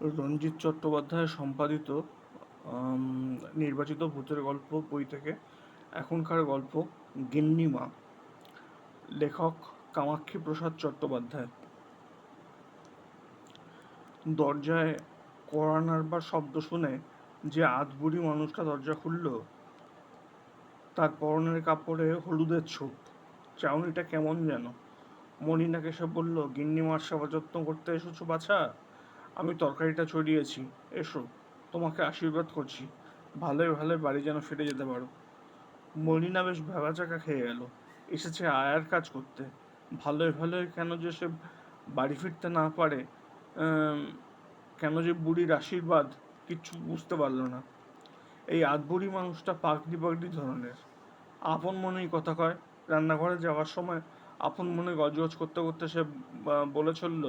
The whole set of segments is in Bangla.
রঞ্জিত চট্টোপাধ্যায় সম্পাদিত নির্বাচিত ভূতের গল্প বই থেকে। এখনকার গল্প, গিন্নিমা। লেখক কামাক্ষী প্রসাদ চট্টোপাধ্যায়। দরজায় কড়া নাড়বার শব্দ শুনে যে আধবুড়ি মানুষটা দরজা খুলল, তার পরনের কাপড়ে হলুদের ছোপ। চাউনিটা কেমন যেন। মনিনাকে সে বলল, গিন্নিমার সেবা যত্ন করতে এসেছ বাছা? আমি তরকারিটা ছড়িয়েছি, এসো, তোমাকে আশীর্বাদ করছি। ভালোই ভালোই বাড়ি যেন ফিরে যেতে পারো। মলিনা বেশ ভেবাচাকা খেয়ে গেল। এসেছে আয়ার কাজ করতে। ভালোই ভালোই কেন যে সে বাড়ি ফিরতে না পারে কেন যে বুড়ির আশীর্বাদ কিচ্ছু বুঝতে পারল না। এই আধবুড়ি মানুষটা পাগড়ি পাগড়ি ধরনের। আপন মনেই কথা কয়, রান্নাঘরে যাওয়ার সময় আপন মনে গজগজ করতে করতে সে বলে চলল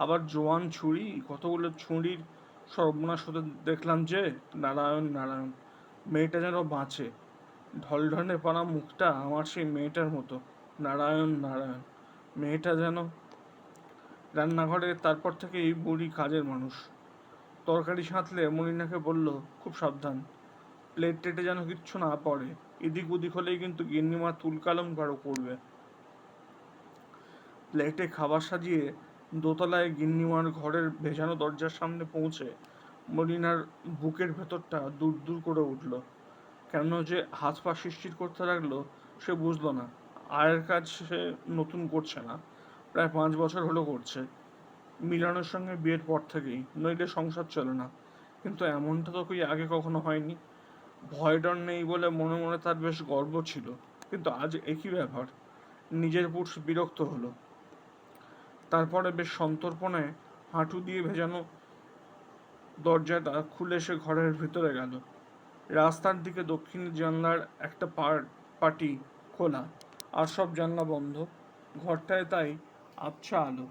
আবার জোয়ান ছুরি, কতগুলো ছুরির সর্বনাশ হতে দেখলাম যে, নারায়ণ নারায়ণ, মেয়েটা যেন বাঁচে। ঢলঢলে পড়া মুখটা আমার সেই মেয়েটার মতো। নারায়ণ নারায়ণ, মেয়েটা যেন রান্নাঘরে তারপর থেকে এই বুড়ি কাজের মানুষ। তরকারি সাঁতলে মনিনাকে বলল, খুব সাবধান। প্লেট টেটে যেন কিচ্ছু না পড়ে। এদিক ওদিক হলেই কিন্তু গিন্নিমা তুলকালম কারও করবে। প্লেটে খাবার সাজিয়ে দোতলায় গিন্নিমার ঘরের ভেজানো দরজার সামনে পৌঁছে মলিনার বুকের ভেতরটা দূর দূর করে উঠল। কেন যে হাত পা শিরশির করতে লাগল, সে বুঝলো না। আয়ের কাজ সে নতুন করছে না। প্রায় পাঁচ বছর হলো করছে। মিলনের সঙ্গে বিয়ের পর থেকেই। নইলে সংসার চলে না। কিন্তু এমনটা তো কই আগে কখনো হয়নি। ভয় ডর নেই বলে মনে মনে তার বেশ গর্ব ছিল। কিন্তু আজ একই ব্যাপার নিজের পুরুষ বিরক্ত হলো। তারপরে বেশ সন্তর্পণে হাঁটু দিয়ে ভেজানো দরজাটা খুলে সে ঘরের ভিতরে গেল। রাস্তার দিকে দক্ষিণ জানলার একটা পাটি খোলা, আর সব জানলা বন্ধ। ঘরটায় তাই আবছা আলো।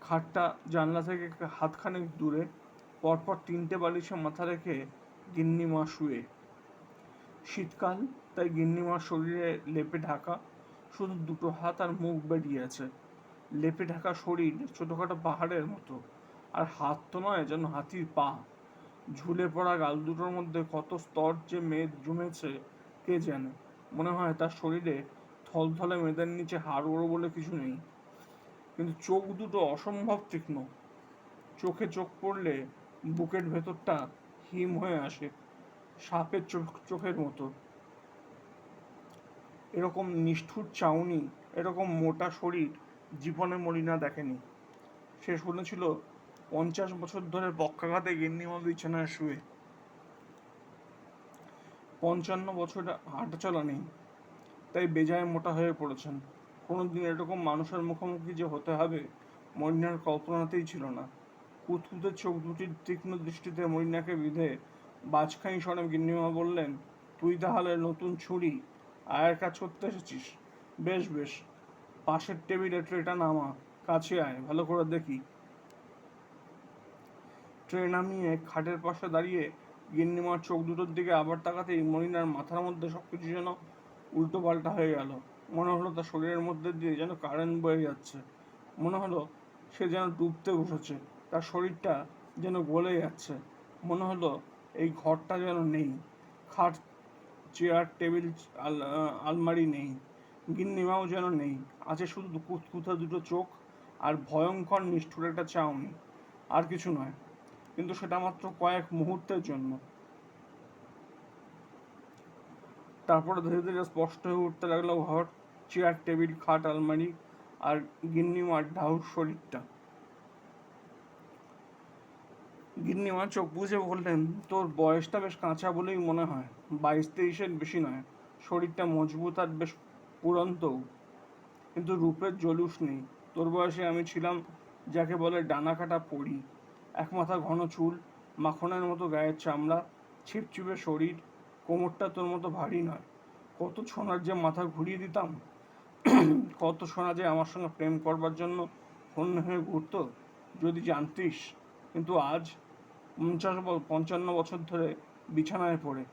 খাটটা জানলা থেকে হাতখানেক দূরে। পরপর তিনটে বালিশে মাথা রেখে গিন্নিমা শুয়ে। শীতকাল, তাই গিন্নি গিন্নিমার শরীরে লেপে ঢাকা। শুধু দুটো হাত আর মুখ বেরিয়ে আছে লেপে ঢাকা শরীর ছোটখাটো পাহাড়ের মতো। আর হাত তো নয়, যেন হাতির পা। ঝুলে পড়া গাল দুটোর মধ্যে কত স্তর যে মেদ জমেছে, কে জানে? মনে হয় তার শরীরে থলথলে মেদের নিচে হাড় ওড়ো বলে কিছু নেই। কিন্তু চোখ দুটো অসম্ভব তীক্ষ্ণ। চোখে চোখ পড়লে বুকের ভেতরটা হিম হয়ে আসে, সাপের চোখ, চোখের মতো। এরকম নিষ্ঠুর চাউনি, এরকম মোটা শরীর জীবনে মলিনা দেখেনি। সে শুনেছিল পঞ্চাশ বছর ধরে পক্ষাঘাতে গিন্নিমা বিছানায় শুয়ে। পঞ্চান্ন বছর হাঁটা চলা নেই, তাই বেজায় মোটা হয়ে পড়েছেন। কোনোদিন এরকম মানুষের মুখোমুখি যে হতে হবে মরিনার কল্পনাতেই ছিল না। কুতকুতে চোখ দুটির তীক্ষ্ণ দৃষ্টিতে মরিনাকে বিধে বাজখাই স্বরে গিন্নিমা বললেন, তুই তাহলে নতুন ছুরি, আয়ের কাজ করতে এসেছিস? বেশ বেশ। পাশের টেবিলে ট্রেটা নামা, কাছে আয়, ভালো করে দেখি। ট্রে নামিয়ে খাটের পাশে দাঁড়িয়ে গিন্নিমার চোখ দুটোর দিকে আবার তাকাতেই মনিনার মাথার মধ্যে সবকিছু যেন উল্টো পাল্টা হয়ে গেল। মনে হলো তার শরীরের মধ্যে দিয়ে যেন কারেন্ট বয়ে যাচ্ছে। মনে হলো সে যেন ডুবতে বসেছে, তার শরীরটা যেন গলে যাচ্ছে। মনে হলো এই ঘরটা যেন নেই, খাট চেয়ার টেবিল আল- আলমারি নেই। গিন্নিমাও যেন নেই। আছে শুধু কুতকুথা দুটো চোখ আর ভয়ঙ্কর নিষ্ঠুর একটা চাউনি। আর কিছু নয়, কিন্তু সেটা মাত্র কয়েক মুহূর্তের জন্য। তারপরে ধীরে ধীরে স্পষ্ট হয়ে উঠতে লাগল ঘর, চেয়ার, টেবিল, খাট, আলমারি আর গিন্নিমার ঢাউর শরীরটা। গিন্নিমা চোখ বুঝে বললেন, তোর বয়সটা বেশ কাঁচা বলেই মনে হয়। বাইশ তেইশের বেশি নয়। শরীরটা মজবুত আর বেশ পুরন্তও কিন্তু রূপের জলুস নেই। তোর বয়সে আমি ছিলাম যাকে বলে ডানা কাটা পড়ি এক মাথা ঘন চুল, মাখনের মতো গায়ের চামড়া, ছিপছিপে শরীর, কোমরটা তোর মতো ভারী নয়। কত সোনার যে মাথা ঘুরিয়ে দিতাম, কত সোনা যে আমার সঙ্গে প্রেম করবার জন্য হন্য হয়ে ঘুরতো, যদি জানতিস। কিন্তু আজ পঞ্চাশ পঞ্চান্ন বছর ধরে বিছানায় পড়ে,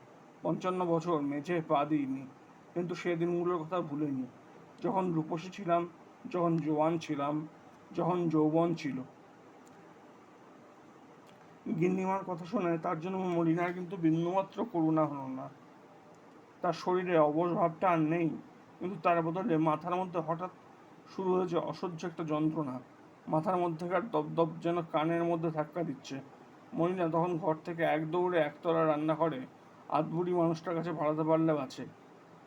পঞ্চান্ন বছর মেঝে পা দিইনি। কিন্তু সে দিনগুলোর কথা ভুলিনি। যখন রূপসী ছিলাম, যখন জোয়ান ছিলাম, যখন যৌবন ছিল। গিন্নিমার কথা শুনে তার জন্য মলিনার কিন্তু বিন্দুমাত্র করুণা হলো না। তার শরীরে অবশ ভাবটা আর নেই, কিন্তু তার বদলে মাথার মধ্যে হঠাৎ শুরু হয়েছে অসহ্য একটা যন্ত্রণা। মাথার মধ্যেকার দপদপ যেন কানের মধ্যে ধাক্কা দিচ্ছে। মনিনা তখন ঘর থেকে এক দৌড়ে একতলা রান্না করে আধবুড়ি মানুষটার কাছে ভাড়াতে পারলে বাঁচে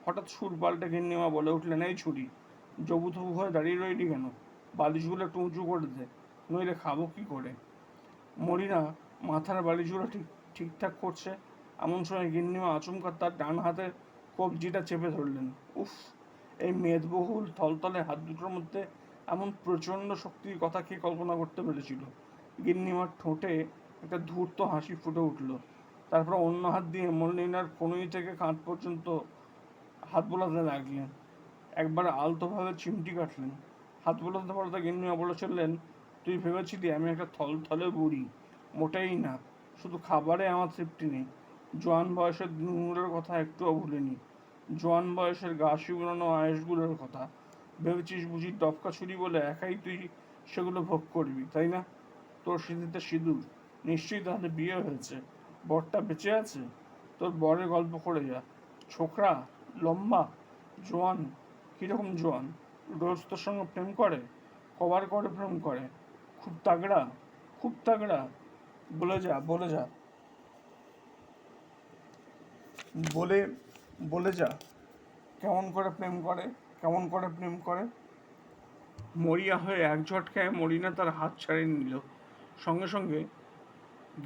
হঠাৎ সুর পাল্টে গিন্নিমা বলে উঠলেন, এই ছুরি জবু থবু হয়ে দাঁড়িয়ে রইলি কেন? বালিশগুলো একটু উঁচু করে দে, নইলে খাব কি করে? মরিনা মাথার বালিশগুলো ঠিক, ঠিকঠাক করছে, এমন সময় গিন্নিমা আচমকা তার ডান হাতের কবজিটা চেপে ধরলেন। উফ, এই মেদবহুল থলতলে হাত দুটোর মধ্যে এমন প্রচণ্ড শক্তির কথা কে কল্পনা করতে পেরেছিল? গিন্নিমার ঠোঁটে একটা ধূর্ত হাসি ফুটে উঠল। তারপর অন্য হাত দিয়ে মলিনার কনুই থেকে কাঁধ পর্যন্ত হাত বোলাতে লাগলেন। একবার আলতোভাবে চিমটি কাটলেন। হাত বোলাতে গিন্নিমা বলে চললেন, তুই ভেবেছিলি আমি একটা থল থলে বুড়ি? মোটেই না। শুধু খাবারে আমার তৃপ্তি নেই। জোয়ান বয়সের দিনগুলোর কথা একটুও ভুলিনি। জোয়ান বয়সের গা শিবরানো আয়েসগুলোর কথা। ভেবেছিস বুঝি ডবকা ছুরি বলে একাই তুই সেগুলো ভোগ করবি, তাই না? তোর স্মৃতিতে সিঁদুর। নিশ্চয়ই তাহলে বিয়ে হয়েছে। বরটা বেঁচে আছে? তোর বরের গল্প করে যা। ছোকরা লম্বা, জোয়ান, কীরকম জোয়ান? রোজ সঙ্গে প্রেম করে? কবার করে প্রেম করে? খুব তাগড়া খুব তাগড়া। বলে যা বলে যা। বলে বলে যা। কেমন করে প্রেম করে? কেমন করে প্রেম করে? মরিয়া হয়ে এক ঝটকায় মরিনা তার হাত ছাড়িয়ে নিল। সঙ্গে সঙ্গে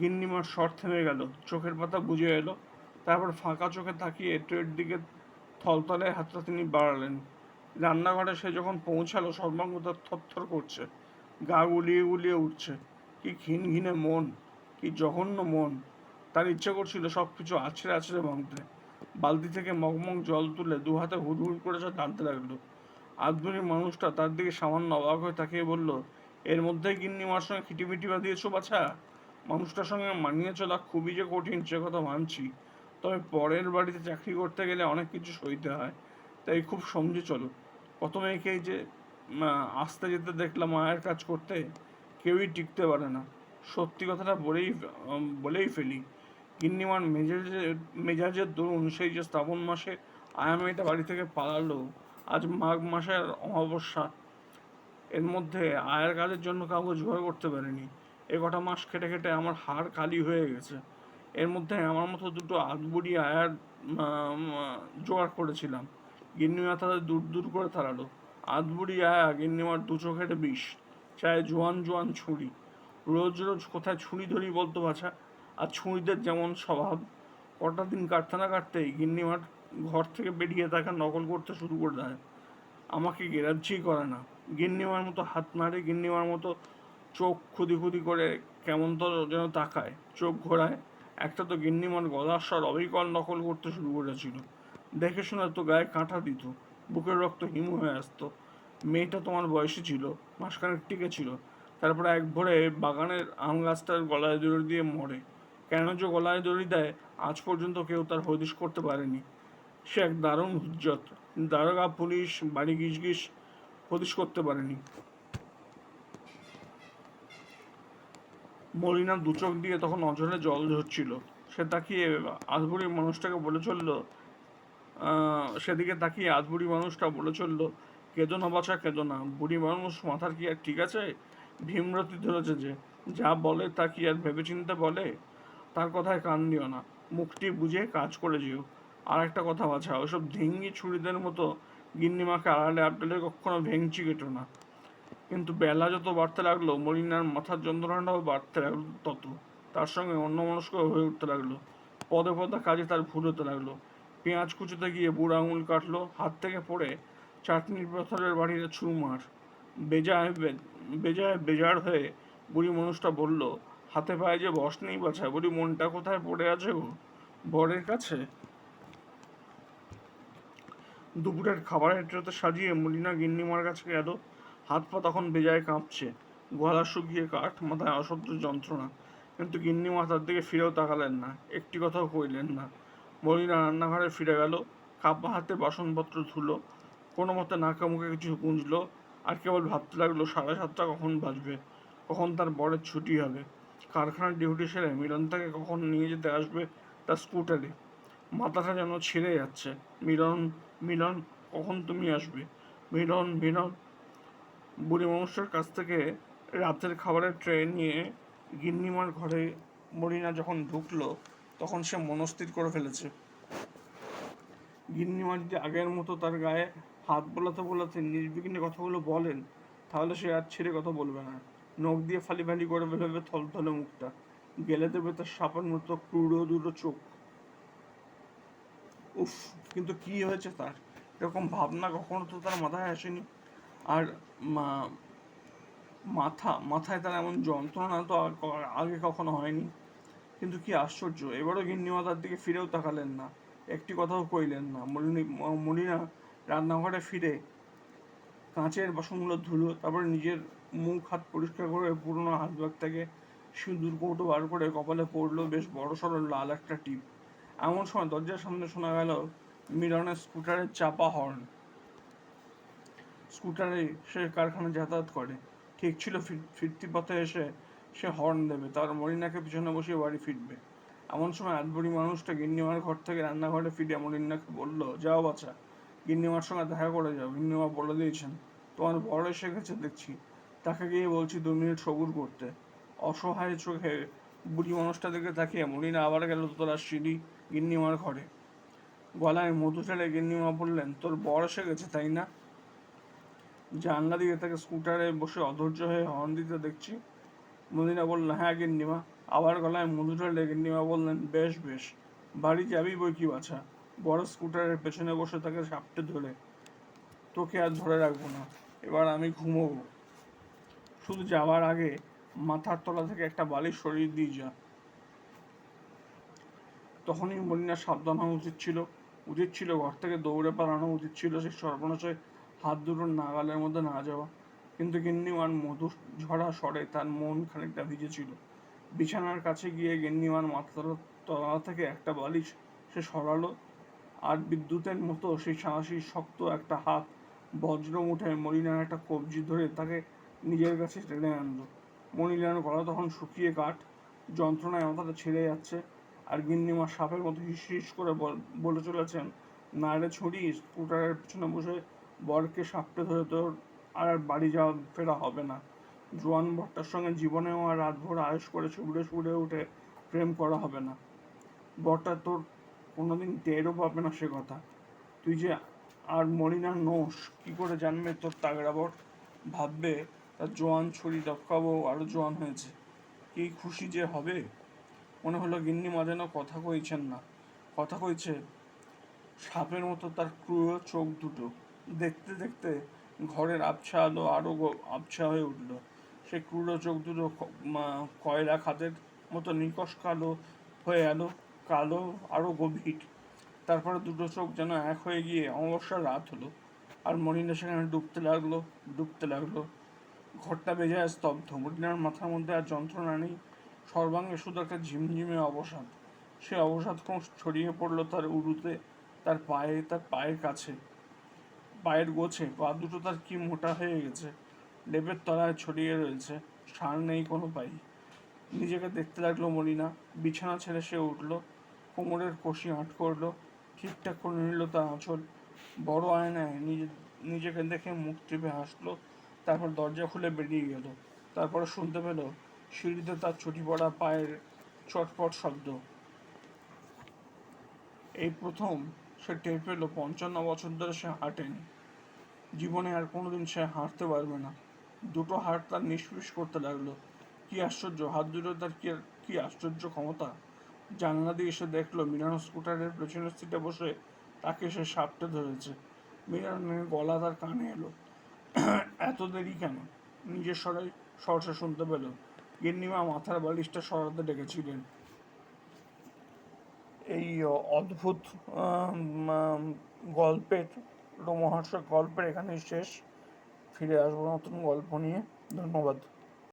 গিন্নিমার স্বর থেমে গেল। চোখের পাতা বুঝে এলো। তারপর ফাঁকা চোখে তাকিয়ে ট্রের দিকে থলথলে হাতটা তিনি বাড়ালেন। রান্নাঘরে সে যখন পৌঁছালো সর্বাঙ্গ তার থরথর করছে। গা গুলিয়ে গুলিয়ে উঠছে। কি ঘিন ঘিনে মন, কি জঘন্য মন। তার ইচ্ছে করছিল সব কিছু আছড়ে আছড়ে ভাঙতে। বালতি থেকে মগমগ জল তুলে দু হাতে হুড় হুড় করে সে টানতে লাগল। আধুনিক মানুষটা তার দিকে সামান্য অবাক হয়ে তাকিয়ে বলল, এর মধ্যেই গিন্নিমার সঙ্গে খিটিমিটি বাঁধিয়েছো বাছা? মানুষটার সঙ্গে মানিয়ে চলা খুবই যে কঠিন, সে কথা মানছি। তবে পরের বাড়িতে চাকরি করতে গেলে অনেক কিছু সইতে হয়। তাই খুব সমঝে চলো। কত মেয়েকেই যে আসতে যেতে দেখলাম মায়ের কাজ করতে, কেউই টিকতে পারে না। সত্যি কথাটা বলেই বলেই ফেলি। গিন্নিমার মেজাজের মেজাজের দরুন সেই যে শ্রাবণ মাসে আয়া মেয়েটা বাড়ি থেকে পালালো, আজ মাঘ মাসের অমাবস্যা। এর মধ্যে আয়ের কাজের জন্য কাউকে জোগাড় করতে পারিনি। এ কটা মাস খেটে খেটে আমার হাড় কালি হয়ে গেছে। এর মধ্যে আমার মতো দুটো আধবুড়ি আয়ার জোগাড় করেছিলাম। গিন্নিমা তাদের দূর দূর করে তাড়ালো। আধবুড়ি আয়া গিন্নিমার দু চোখের বিষ, চায় জোয়ান জোয়ান ছুরি। রোজ রোজ কোথায় ছুরি ধরি বলতো বাছা? আর ছুরিদের যেমন স্বভাব, কটা দিন কাটতে না কাটতেই গিন্নিমার ঘর থেকে বেরিয়ে তাকে নকল করতে শুরু করে দেয়। আমাকে গ্রাহ্যই করে না। গিন্নিমার মতো হাত নাড়ে গিন্নিমার মতো চোখ খুদি খুদি করে কেমন তো যেন তাকায়, চোখ ঘোরায়। একটা তো গিন্নিমার গলার স্বর অবিকল নকল করতে শুরু করেছিল। দেখে শুনে তো গায়ে কাঁটা দিত, বুকের রক্ত হিম হয়ে আসতো। মেয়েটা তোমার বয়সী ছিল, মাসখানেক টিকে ছিল। তারপরে এক ভোরে বাগানের আম গাছটার গলায় দড়ি দিয়ে মরে। কেন যে গলায় দড়ি দেয়, আজ পর্যন্ত কেউ তার হদিশ করতে পারেনি। সে এক দারুণ হুজ্জত, দারোগা পুলিশ বাড়ি গিস গিস হদিশ করতে পারেনি। মলিনা দু চোখ দিয়ে তখন অঝরে জল ঝরছিল। সে তাকিয়ে আধবুড়ি মানুষটাকে বলে চলল সেদিকে তাকিয়ে আধবুড়ি মানুষটা বলে চলল, কেঁদো না বাছা, কেঁদো না। বুড়ি মানুষ মাথার কি আর ঠিক আছে? ভীমরতি ধরেছে যে, যা বলে তা কি আর ভেবেচিন্তে বলে? তার কথায় কান দিও না। মুখটি বুঝে কাজ করে যেও। আর একটা কথা বাছা, ওসব ধিঙ্গি ছুরিদের মতো গিন্নিমাকে আড়ালে আবডালে কখনো ভেঙচি কেটো না। কিন্তু বেলা যত বাড়তে লাগল, মলিনার মাথার যন্ত্রণাটাও বাড়তে লাগল তত। তার সঙ্গে অন্য মনস্ক হয়ে উঠতে লাগল। পদে পদে কাজে তার ভুল হতে লাগল। পেঁয়াজ কুচোতে গিয়ে বুড়ো আঙুল কাটলো, হাত থেকে পড়ে চাটনির পাথরের বাড়িতে ছুমার বেজায় বেজায় বেজার হয়ে বুড়ি মানুষটা বলল, হাতে পায়ে যে বস নেই বাছা, বুড়ি মনটা কোথায় পড়ে আছে গো? বরের কাছে? দুপুরের খাবারের ট্রেতে সাজিয়ে মলিনা গিন্নিমার কাছে গেল। হাত পা তখন বেজায় কাঁপছে। গলা শুকিয়ে কাঠ, মাথায় অসহ্য যন্ত্রণা। কিন্তু গিন্নি মাথার দিকে ফিরেও তাকালেন না, একটি কথাও কইলেন না। মলিনা রান্নাঘরে ফিরে গেল কাপা হাতে বাসনপত্র ধুলো, কোনো মতে নাকা মুখে কিছু গুঁজলো, আর কেবল ভাবতে লাগল, সাড়ে সাতটা কখন বাজবে, কখন তার বরের ছুটি হবে। কারখানার ডিউটি সেরে মিলন তাকে কখন নিয়ে যেতে আসবে তার স্কুটারে। মাথাটা যেন ছিঁড়ে যাচ্ছে, মিলন মিলন, কখন তুমি আসবে? মিলন মিলন বুড়ি মানুষটার কাছ থেকে রাতের খাবারের ট্রে নিয়ে গিন্নিমার ঘরে মরিনা যখন ঢুকলো, তখন সে মনস্থির করে ফেলেছে। গিন্নিমা যদি আগের মতো তার গায়ে হাত বোলাতে বোলাতে নির্বিঘ্নে কথাগুলো বলেন, তাহলে সে আর ছেড়ে কথা বলবে না। নখ দিয়ে ফালি ফালি করে ফেলবে থলথলে মুখটা। গেলে দেবে তার সাপের মতো ক্রুড়ো দুটো চোখ। উফ, কিন্তু কি হয়েছে তার? এরকম ভাবনা কখনো তো তার মাথায় আসেনি। আর মাথা, মাথায় তার এমন যন্ত্রণা তো আর- আগে কখনো হয়নি। কিন্তু কি আশ্চর্য, এবারও গিন্নিমা তার দিকে ফিরেও তাকালেন না। একটি কথাও কইলেন না। মলিনী রান্নাঘরে ফিরে কাঁচের বাসনগুলো ধুলো, তারপরে নিজের মুখ হাত পরিষ্কার করে পুরোনো হাত ব্যাগ থেকে সিঁদুর কৌটো বার করে কপালে পড়ল বেশ বড় সড়ো লাল একটা টিপ। এমন সময় দরজার সামনে শোনা গেল মিলনের স্কুটারের চাপা হর্ন। স্কুটারে সে কারখানা যাতায়াত করে। ঠিক ছিল ফিরতি পথে এসে সে হর্ন দেবে। তার মরিনাকে পিছনে বসিয়ে বাড়ি ফিরবে। এমন সময় আদবড়ি মানুষটা গিন্নিমার ঘর থেকে রান্নাঘরে ফিরে মরিনাকে বলল, যাও বাচ্চা গিন্নিমার সঙ্গে দেখা করে যাও। গিন্নিমা বলে দিয়েছেন, তোমার বড় এসে গেছে দেখছি। তাকে গিয়ে বলছি দু মিনিট সবুর করতে। অসহায় চোখে বুড়ি মানুষটা দিকে তাকিয়ে মরিনা আবার গেল তোলার সিঁড়ি গিন্নিমার ঘরে। গলায় মধু ঠেলে গিন্নিমা বললেন, তোর বর এসে গেছে, তাই না? জানলা দিয়ে তাকে স্কুটারে বসে অধৈর্য হয়ে হর্ন দিতে দেখছি। মদিনা বলল হ্যাঁ গিন্নিমা। আবার গলায় মধু ঢেলে গিন্নিমা বললেন, বেশ বেশ। বাড়ি যাবি বই কি বাছা? বড় স্কুটারের পেছনে বসে তাকে সাপটে ধরে, তোকে আর ধরে রাখব না। এবার আমি ঘুমোবো। শুধু যাওয়ার আগে মাথার তলা থেকে একটা বালিশ সরিয়ে দিয়ে যা। তখনই মলিনার সাবধান হওয়া উচিত ছিল। উচিত ছিল ঘর থেকে দৌড়ে পালানো, উচিত ছিল সেই সর্বনাশে হাত দুটোর নাগালের মধ্যে না যাওয়া। কিন্তু গিন্নিমার মধু ঝরা স্বরে তার মন খানিকটা ভিজেছিল বিছানার কাছে গিয়ে গিন্নিমার মাথার তলা থেকে একটা বালিশ সে সরালো আর বিদ্যুতের মতো সেই সাহসী শক্ত একটা হাত বজ্র মুঠে মলিনার একটা কবজি ধরে তাকে নিজের কাছে টেনে আনলো। মনিলার গলা তখন শুকিয়ে কাঠ যন্ত্রণায় মাথাটা ছেড়ে যাচ্ছে আর গিন্নিমা সাপের মতো হিস হিস করে বল- চলেছেন নাড়ে ছুরি স্কুটারের পিছনে বসে বরকে সাপটে ধরে তোর আর বাড়ি যাওয়া ফেরা হবে না। জোয়ান বরটার সঙ্গে জীবনেও আর রাতভর আয়েস করে ছুবড়ে ছুবড়ে উঠে প্রেম করা হবে না। বরটা তোর কোনোদিন টেরও পাবে না সে কথা। তুই যে আর মরিনা নোস কি করে জানবে তোর তাগড়া বর? ভাববে তার জোয়ান ছুরি দক্কাবো আরও জোয়ান হয়েছে। কি খুশি যে হবে? মনে হলো গিন্নি যেন কথা কইছেন না। কথা কইছে, সাপের মতো তার ক্রুয় চোখ দুটো। দেখতে দেখতে ঘরের আবছা আলো আরও গ- আবছা হয়ে উঠল। সে ক্রুড় চোখ দুটো কয়লা খাদের মতো নিকশ কালো হয়ে এলো, কালো আরও গভীর। তারপরে দুটো চোখ যেন এক হয়ে গিয়ে অমাবস্যার রাত হলো আর মরিনা সেখানে ডুবতে লাগল ডুবতে লাগল। ঘরটা বেজে আর স্তব্ধ। মরিনার মাথার মধ্যে আর যন্ত্রণা নেই। সর্বাঙ্গে শুধু একটা ঝিমঝিমে অবসাদ। সে অবসাদ ক্রমশ ছড়িয়ে পড়ল তার উরুতে, তার পায়ে, তার পায়ের কাছে। পায়ের গোছে, পা দুটো তার কি মোটা হয়ে গেছে, লেপের তলায় ছড়িয়ে রয়েছে, সার নেই কোনো পাই নিজেকে দেখতে লাগল মরিনা বিছানা ছেড়ে সে উঠল, কোমরের কষি আঁট করল, ঠিকঠাক করে নিল তার আঁচল, বড় আয়নায় নিজে, নিজেকে দেখে মুখ টিপে হাসলো, তারপর দরজা খুলে বেরিয়ে গেল, তারপরে শুনতে পেল সিঁড়িতে তার ছুটি পড়া পায়ের চটপট শব্দ। এই প্রথম সে টের পেল পঞ্চান্ন বছর ধরে সে হাঁটেনি। জীবনে আর কোনোদিন সে হাঁটতে পারবে না। দুটো হাত তার নিষ্পিস করতে লাগল। কি আশ্চর্য, হাত দুটো তার কি কি আশ্চর্য ক্ষমতা? জানলা দিয়ে এসে দেখল মিলানো স্কুটারের পেছনের সিটে বসে তাকে সে সাপটে ধরেছে। মিলানের গলা তার কানে এলো। এত দেরি কেন? নিজের স্বরে সরসা শুনতে পেল। গিন্নিমা মাথার বালিশটা সরাতে ডেকেছিলেন। এই অদ্ভুত গল্পের রোমহর্ষক গল্পের এখানেই শেষ। ফিরে আসব নতুন গল্প নিয়ে। ধন্যবাদ।